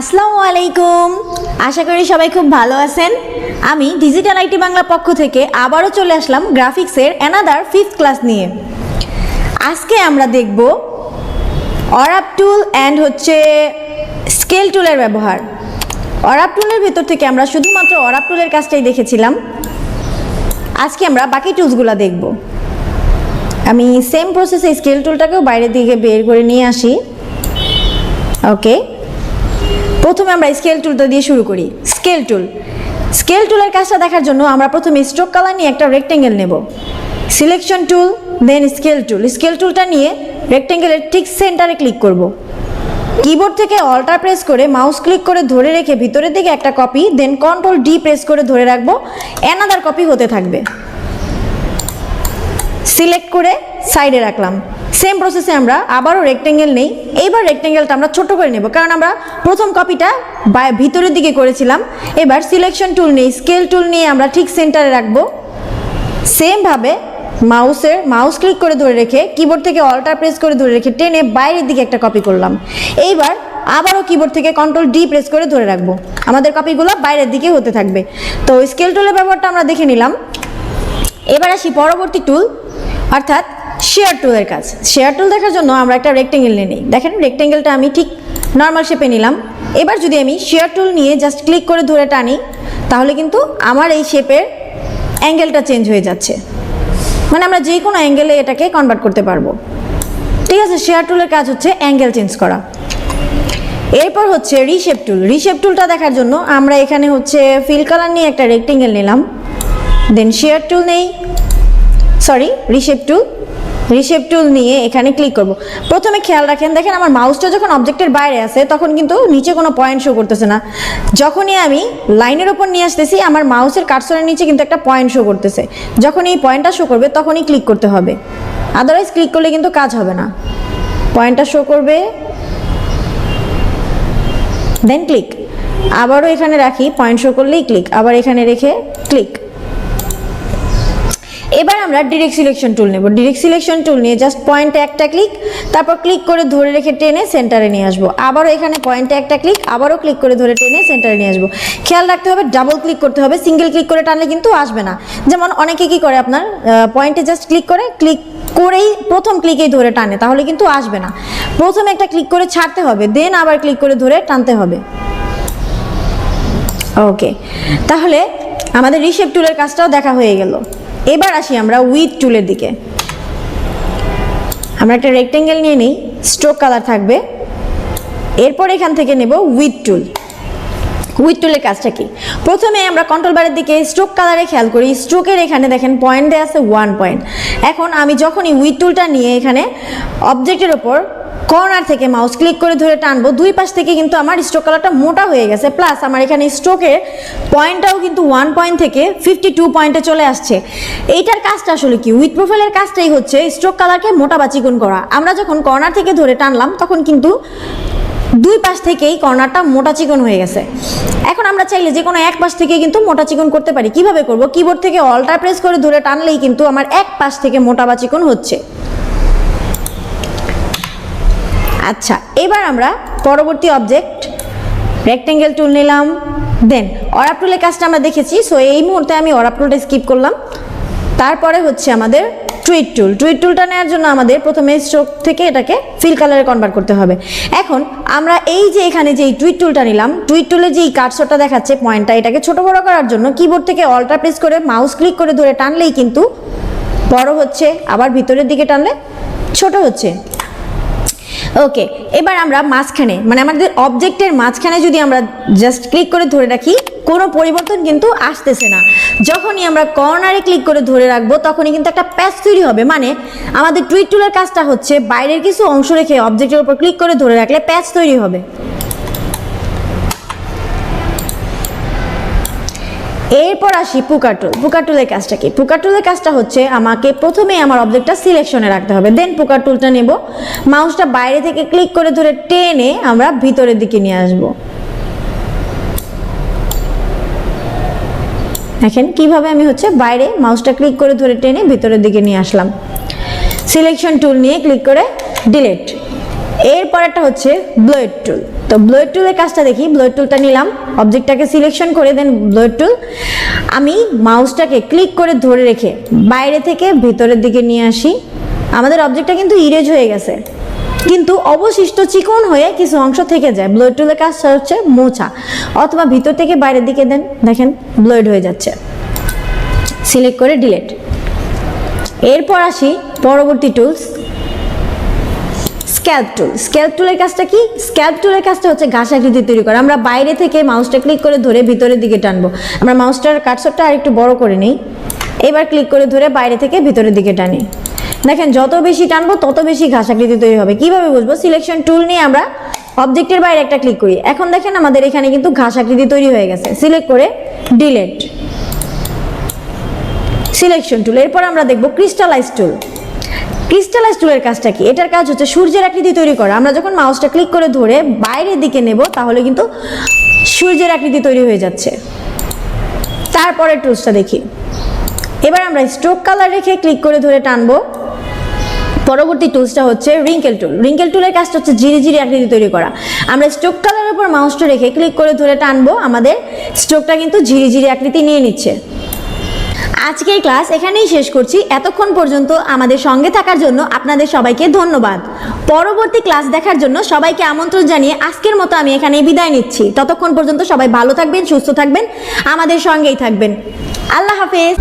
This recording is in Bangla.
আসসালামু আলাইকুম আশা করি সবাই খুব ভালো আছেন। আমি ডিজিটাল আইটি বাংলা পক্ষ থেকে আবারও চলে আসলাম গ্রাফিক্সের অ্যানাদার ফিফথ ক্লাস নিয়ে। আজকে আমরা দেখব অরাপ টুল অ্যান্ড হচ্ছে স্কেল টুলের ব্যবহার। অরাপ টুলের ভেতর থেকে আমরা শুধুমাত্র অরাপ টুলের কাজটাই দেখেছিলাম। আজকে আমরা বাকি টুলসগুলো দেখব। আমি সেম প্রসেসে স্কেল টুলটাকেও বাইরের দিকে বের করে নিয়ে আসি। ওকে প্রথমে আমরা স্কেল টুলটা দিয়ে শুরু করি। স্কেল টুল স্কেল টুলের কাজটা দেখার জন্য আমরা প্রথমে স্ট্রোক কালার নিয়ে একটা রেক্টেঙ্গেল নেব। Selection tool then scale tool scale টুলটা নিয়ে রেক্টেঙ্গেলের ঠিক সেন্টারে ক্লিক করব। কিবোর্ড থেকে অল্টার প্রেস করে মাউস ক্লিক করে ধরে রেখে ভিতরের দিকে একটা copy then control D press করে ধরে রাখব। অ্যানাদার কপি হতে থাকবে। সিলেক্ট করে সাইডে রাখলাম। সেম প্রসেসে আমরা আবারও রেক্টেঙ্গেল নেই। এইবার রেক্টেঙ্গেলটা আমরা ছোট করে নেব। কারণ আমরা প্রথম কপিটা ভিতরের দিকে করেছিলাম। এবার সিলেকশন টুল নেই স্কেল টুল নিয়ে আমরা ঠিক সেন্টারে রাখব। সেমভাবে মাউসের মাউস ক্লিক করে ধরে রেখে কিবোর্ড থেকে অল্টার প্রেস করে ধরে রেখে টেনে বাইরের দিকে একটা কপি করলাম। এইবার আবারও কিবোর্ড থেকে কন্ট্রোল ডি প্রেস করে ধরে রাখব। আমাদের কপিগুলো বাইরের দিকে হতে থাকবে। তো স্কেল টুলের ব্যবহারটা আমরা দেখে নিলাম। এবার আসি পরবর্তী টুল অর্থাৎ শেয়ার টুলের কাজ। শেয়ার টুল দেখার জন্য আমরা একটা রেক্টেঙ্গেল নিয়ে নিই। দেখেন রেক্টেঙ্গেলটা আমি ঠিক নর্মাল শেপে নিলাম। এবার যদি আমি শেয়ার টুল নিয়ে জাস্ট ক্লিক করে ধরে টানি, তাহলে কিন্তু আমার এই শেপের অ্যাঙ্গেলটা চেঞ্জ হয়ে যাচ্ছে। মানে আমরা যে কোনো অ্যাঙ্গেলে এটাকে কনভার্ট করতে পারব। ঠিক আছে, শেয়ার টুলের কাজ হচ্ছে অ্যাঙ্গেল চেঞ্জ করা। এরপর হচ্ছে রিশেপ টুল রিশেপ টুলটা দেখার জন্য আমরা এখানে হচ্ছে ফিল কালার নিয়ে একটা রেক্টেঙ্গেল নিলাম। দেন শেয়ার টুল নেই। Sorry reshape tool reshape tool নিয়ে এখানে ক্লিক করব। প্রথমে খেয়াল রাখেন, দেখেন আমার মাউসটা যখন অবজেক্টের বাইরে আছে, তখন কিন্তু নিচে কোনো পয়েন্ট শো করতেছে না। যখনই আমি লাইনের ওপর নিয়ে আসতেছি, আমার মাউসের কার্সরের নিচে কিন্তু একটা পয়েন্ট শো করতেছে। যখন এই পয়েন্টটা শো করবে, তখনই ক্লিক করতে হবে। আদারওয়াইজ ক্লিক করলে কিন্তু কাজ হবে না। পয়েন্টটা শো করবে দেন ক্লিক আবারও এখানে রাখি পয়েন্ট শো করলেই ক্লিক আবার এখানে রেখে ক্লিক এবার আমরা ডিরেক্ট সিলেকশন টুল নেব। ডিরেক্ট সিলেকশন টুল নিয়ে জাস্ট পয়েন্টে একটা ক্লিক তারপর ক্লিক করে ধরে রেখে টেনে সেন্টারে নিয়ে আসব। আবারও এখানে পয়েন্টে একটা ক্লিক আবারও ক্লিক করে ধরে টেনে সেন্টারে নিয়ে আসব। খেয়াল রাখতে হবে ডাবল ক্লিক করতে হবে সিঙ্গেল ক্লিক করে টানলে কিন্তু আসবে না। যেমন অনেকে কি করে আপনার পয়েন্টে জাস্ট ক্লিক করে ক্লিক করেই প্রথম ক্লিকেই ধরে টানে, তাহলে কিন্তু আসবে না। প্রথমে একটা ক্লিক করে ছাড়তে হবে দেন আবার ক্লিক করে ধরে টানতে হবে। ওকে তাহলে আমাদের রিশেপ টুলের কাজটাও দেখা হয়ে গেল। এবার আসি আমরা উইথ টুলের দিকে। আমরা একটা রেক্টেঙ্গেল নিয়ে নিই স্ট্রোক কালার থাকবে। এরপর এখান থেকে নেব উইথ টুল। উইথ টুলের কাজটা কি? প্রথমে আমরা কন্ট্রোল বারের দিকে স্ট্রোক কালারে খেয়াল করি। স্ট্রোকের এখানে দেখেন পয়েন্ট আছে ওয়ান পয়েন্ট এখন আমি যখনই উইথ টুলটা নিয়ে এখানে অবজেক্টের ওপর কর্নার থেকে মাউস ক্লিক করে ধরে টানবো, দুই পাশ থেকে কিন্তু আমার স্ট্রোক কালারটা মোটা হয়ে গেছে। প্লাস আমার এখানে স্ট্রোকের পয়েন্টটাও কিন্তু ওয়ান পয়েন্ট থেকে ফিফটি টু পয়েন্টে চলে আসছে। এইটার কাজটা আসলে কি? উইথ প্রোফাইলের কাজটাই হচ্ছে স্ট্রোক কালারকে মোটা বা চিকন করা। আমরা যখন কর্নার থেকে ধরে টানলাম, তখন কিন্তু দুই পাশ থেকেই কর্নারটা মোটা চিকন হয়ে গেছে। এখন আমরা চাইলে যে কোনো এক পাশ থেকে কিন্তু মোটা চিকন করতে পারি। কীভাবে করব? কিবোর্ড থেকে অল্টার প্রেস করে ধরে টানলেই কিন্তু আমার এক পাশ থেকে মোটা বা চিকন হচ্ছে। আচ্ছা এবার আমরা পরবর্তী অবজেক্ট রেক্টেঙ্গেল টুল নিলাম। দেন অরাপ টুলের কাজটা আমরা দেখেছি সো এই মুহূর্তে আমি অরাপ টুলটা স্কিপ করলাম। তারপরে হচ্ছে আমাদের টুইট টুল টুইট টুলটা নেওয়ার জন্য আমাদের প্রথমে স্ট্রোক থেকে এটাকে ফিল কালারে কনভার্ট করতে হবে। এখন, আমরা এই যে এখানে যে টুইট টুলটা নিলাম টুইট টুলে যে কার্সরটা দেখাচ্ছে পয়েন্টটা এটাকে ছোট বড় করার জন্য কিবোর্ড থেকে অল্টার প্রেস করে মাউস ক্লিক করে ধরে টানলেই কিন্তু বড় হচ্ছে, আবার ভিতরের দিকে টানলে ছোট হচ্ছে। ওকে এবার আমরা মাঝখানে মানে আমাদের অবজেক্টের মাঝখানে যদি আমরা জাস্ট ক্লিক করে ধরে রাখি, কোনো পরিবর্তন কিন্তু আসতেছে না। যখনই আমরা কর্নারে ক্লিক করে ধরে রাখব, তখনই কিন্তু একটা প্যাচ তৈরি হবে। মানে আমাদের টুইট টুলের কাজটা হচ্ছে বাইরের কিছু অংশ রেখে অবজেক্টের উপর ক্লিক করে ধরে রাখলে প্যাচ তৈরি হবে। এরপর আসি পুকাটুল। পুকাটুলের কাজটা কি? পুকাটুলের কাজটা হচ্ছে আমাকে প্রথমে আমার অবজেক্টটা সিলেকশনে রাখতে হবে। দেন পুকাটুলটা নেব। মাউসটা বাইরে থেকে ক্লিক করে ধরে টেনে আমরা ভিতরের দিকে নিয়ে আসব। দেখেন কীভাবে আমি হচ্ছে বাইরে মাউসটা ক্লিক করে ধরে টেনে ভিতরের দিকে নিয়ে আসলাম। সিলেকশন টুল নিয়ে ক্লিক করে ডিলেট এরপরেরটা হচ্ছে ব্লেড টুল তো ব্লেড টুলের কাজটা দেখি ব্লেড টুলটা নিলাম অবজেক্টটাকে সিলেকশন করে দেন ব্লেড টুল আমি মাউসটাকে ক্লিক করে ধরে রেখে বাইরে থেকে ভেতরের দিকে নিয়ে আসি। আমাদের অবজেক্টটা কিন্তু ইরেজ হয়ে গেছে। কিন্তু অবশিষ্ট চিকন হয়ে কিছু অংশ থেকে যায়। ব্লেড টুলের কাজটা হচ্ছে মোছা। অথবা ভিতর থেকে বাইরের দিকে দেন, দেখেন ব্লেড হয়ে যাচ্ছে। সিলেক্ট করে ডিলেট এরপর আসি পরবর্তী টুলস স্ক্যাল্প টুল স্ক্যাল্প টুলের কাজটা কি? স্ক্যাল্প টুলের কাজটা হচ্ছে ঘাস আকৃতি তৈরি করা। আমরা বাইরে থেকে মাউসটা ক্লিক করে ধরে ভিতরের দিকে টানবো। আমরা মাউসটার কাটসপটা আর একটু বড় করে নিই। এবার ক্লিক করে ধরে বাইরে থেকে ভিতরের দিকে টানি। দেখেন, যত বেশি টানবো, তত বেশি ঘাস আকৃতি তৈরি হবে। কীভাবে বুঝব? সিলেকশন টুল নিয়ে আমরা অবজেক্টের বাইরে একটা ক্লিক করি। এখন দেখেন, আমাদের এখানে কিন্তু ঘাস আকৃতি তৈরি হয়ে গেছে। সিলেক্ট করে ডিলেট সিলেকশন টুল এরপর আমরা দেখব ক্রিস্টালাইজ টুল ক্রিস্টালাইজ টুলের কাজটা কি? এটার কাজ হচ্ছে সূর্যের আকৃতি তৈরি করা। আমরা যখন মাউসটা ক্লিক করে ধরে বাইরের দিকে নেব, তাহলে কিন্তু সূর্যের আকৃতি তৈরি হয়ে যাচ্ছে। তারপরে টুলসটা দেখি। এবার আমরা স্ট্রোক কালার রেখে ক্লিক করে ধরে টানবো। পরবর্তী টুলসটা হচ্ছে রিঙ্কেল টুল রিঙ্কেল টুলের কাজটা হচ্ছে জিরি জিরি আকৃতি তৈরি করা। আমরা স্ট্রোক কালারের উপর মাউসটা রেখে ক্লিক করে ধরে টানবো। আমাদের স্ট্রোকটা কিন্তু ঝিরি ঝিরি আকৃতি নিয়ে নিচ্ছে। আজকের ক্লাস এখানেই শেষ করছি। এতক্ষণ পর্যন্ত আমাদের সঙ্গে থাকার জন্য আপনাদের সবাইকে ধন্যবাদ। পরবর্তী ক্লাস দেখার জন্য সবাইকে আমন্ত্রণ জানিয়ে আজকের মতো আমি এখানেই বিদায় নিচ্ছি। ততক্ষণ পর্যন্ত সবাই ভালো থাকবেন, সুস্থ থাকবেন, আমাদের সঙ্গেই থাকবেন। আল্লাহ হাফেজ।